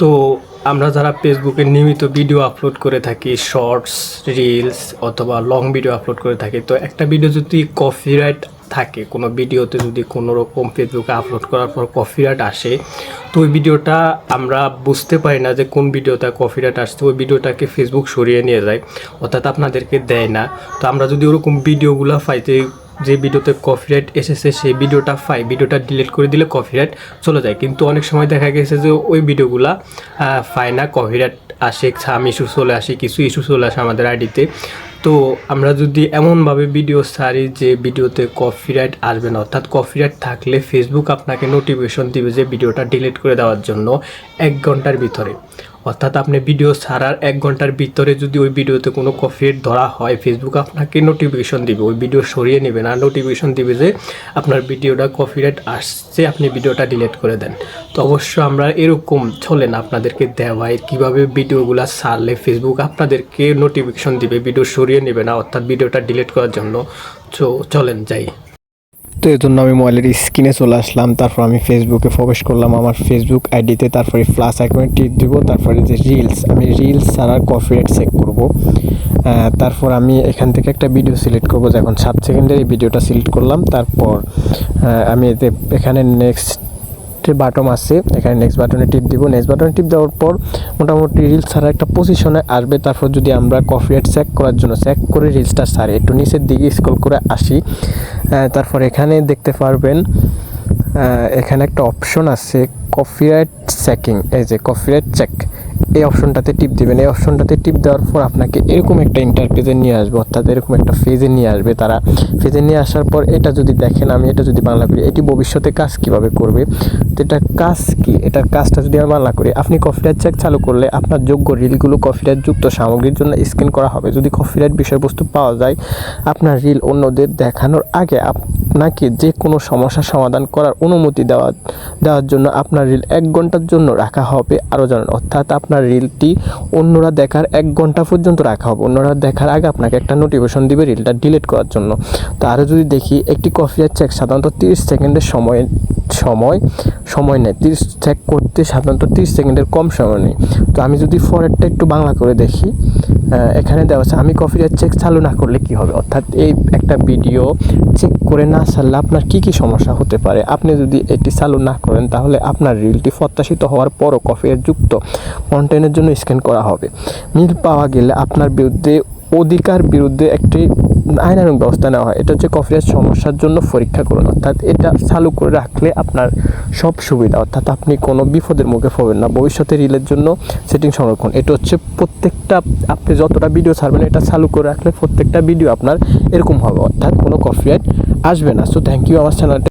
তো আমরা যারা ফেসবুকে নিয়মিত ভিডিও আপলোড করে থাকি শর্টস রিলস অথবা লং ভিডিও আপলোড করে থাকি, তো একটা ভিডিও যদি কপিরাইট থাকে, কোনো ভিডিওতে যদি কোনো রকম ফেসবুকে আপলোড করার পর কপিরাইট আসে, তো ওই ভিডিওটা আমরা বুঝতে পারি না যে কোন ভিডিওটা কপিরাইট আসছে, ওই ভিডিওটাকে ফেসবুক সরিয়ে নিয়ে যায়, অর্থাৎ আপনাদেরকে দেয় না। তো আমরা যদি ওরকম ভিডিওগুলো পাইতে যে ভিডিওতে কপিরাইট এসেছে, সেই ভিডিওটা পাই ভিডিওটা ডিলিট করে দিলে কপিরাইট চলে যায়। কিন্তু অনেক সময় দেখা গেছে যে ওই ভিডিওগুলা পায় না কপিরাইট আসে সাম ইস্যু চলে আসে, কিছু ইস্যু চলে আসে আমাদের আইডিতে তো। আমরা যদি এমনভাবে ভিডিও সারি যে ভিডিওতে কপিরাইট আসবে না, অর্থাৎ কপিরাইট থাকলে ফেসবুক আপনাকে নোটিফিকেশন দিবে যে ভিডিওটা ডিলিট করে দেওয়ার জন্য এক ঘণ্টার ভিতরে। অর্থাৎ আপনি ভিডিও ছাড়ার এক ঘণ্টার ভিতরে যদি ওই ভিডিওতে কোনো কপিরাইট ধরা হয় ফেসবুক আপনাকে নোটিফিকেশন দিবে। ওই ভিডিও সরিয়ে নেবে না। নোটিফিকেশন দিবে যে আপনার ভিডিওটা কপিরাইট আসছে, আপনি ভিডিওটা ডিলিট করে দেন। তো অবশ্য আমরা এরকম চলে না আপনাদেরকে দেওয়ায় কীভাবে ভিডিওগুলো ছাড়লে ফেসবুক আপনাদেরকে নোটিফিকেশন দিবে ভিডিও সরিয়ে নেবে না, অর্থাৎ ভিডিওটা ডিলিট করার জন্য। চলেন যাই। তো এই জন্য আমি মোবাইলের স্ক্রিনে চলে আসলাম, তারপর আমি ফেসবুকে প্রবেশ করলাম আমার ফেসবুক আইডিতে তারপরে প্লাস আইকনে টিপ দিব, তারপরে যে রিলস আমি রিলস ছাড়ার কপিরাইট চেক করব। তারপর আমি এখান থেকে একটা ভিডিও সিলেক্ট করব যখন সাত সেকেন্ডের এই ভিডিওটা সিলেক্ট করলাম, তারপর আমি এতে এখানে নেক্সট বাটন আছে, এখানে নেক্সট বাটনে টিপ দিব। নেক্সট বাটনে টিপ দেওয়ার পর মোটামুটি রিলস ছাড়া একটা পজিশনে আসবে। তারপর যদি আমরা কফি রেট চেক করার জন্য চেক করে রিলসটা সারি একটু নিচের দিকে স্ক্রল করে আসি তারপর এখানে দেখতে পারবেন এখানে একটা অপশন আছে কপিরাইট চেকিং এই যে কপিরাইট চেক এই অপশনটাতে টিপ দিবেন। এই অপশনটাতে টিপ দেওয়ার পর আপনাকে এরকম একটা ইন্টারপেজে নিয়ে আসবে, অর্থাৎ এরকম একটা ফেজে নিয়ে আসবে তারা। ফেজে নিয়ে আসার পর এটা যদি দেখেন, আমি এটা যদি বাংলা করি, এটি ভবিষ্যতে কাজ কীভাবে করবে? তো এটার কাজ কি? এটার কাজটা যদি আমি বাংলা করি, আপনি কপিরাইট চেক চালু করলে আপনার যোগ্য রিলগুলো কপিরাইট যুক্ত সামগ্রীর জন্য স্ক্যান করা হবে। যদি কপিরাইট বিষয়বস্তু পাওয়া যায়, আপনার রিল অন্যদের দেখানোর আগে আপনাকে যে কোনো সমস্যা সমাধান করার অনুমতি দেওয়া, দেওয়ার জন্য আপনার রিল এক ঘণ্টার জন্য রাখা হবে আরও জানান। অর্থাৎ আপনার রিলটি অন্যরা দেখার এক ঘণ্টা পর্যন্ত রাখা হবে। অন্যরা দেখার আগে আপনাকে একটা নোটিফিকেশন দিবে রিলটা ডিলিট করার জন্য। তো আরও যদি দেখি, একটি কপিরাইট চেক সাধারণত তিরিশ সেকেন্ডের সময় সময় সময় নেয় তিরিশ চেক করতে সাধারণত তিরিশ সেকেন্ডের কম সময় নেই। তো আমি যদি ফরেরটা একটু বাংলা করে দেখি এখানে দেওয়া আছে, আমি কপিরাইট চেক চালু না করলে কি হবে? অর্থাৎ এই একটা ভিডিও চেক করে না ছাড়লে আপনার কি কি সমস্যা হতে পারে? আপনি যদি এটি চালু না করেন, তাহলে আপনার রিলটি প্রত্যাশিত হওয়ার পরও কপিরাইট যুক্ত কন্টেন্টের জন্য স্ক্যান করা হবে। মিল পাওয়া গেলে আপনার বিরুদ্ধে অধিকার বিরুদ্ধে একটি আইনানুক ব্যবস্থা নেওয়া হয়। এটা হচ্ছে কপিরাইট সমস্যার জন্য পরীক্ষা করুন। অর্থাৎ এটা চালু করে রাখলে আপনার সব সুবিধা। অর্থাৎ আপনি কোনো বিপদের মুখে পড়বেন না। ভবিষ্যতে রিলের জন্য সেটিং সংরক্ষণ। এটা হচ্ছে প্রত্যেকটা, আপনি যতটা ভিডিও ছাড়বেন, এটা চালু করে রাখলে প্রত্যেকটা ভিডিও আপনার এরকম হবে। অর্থাৎ কোনো কপিরাইট আসবে না। সো থ্যাংক ইউ আমার চ্যানেলটা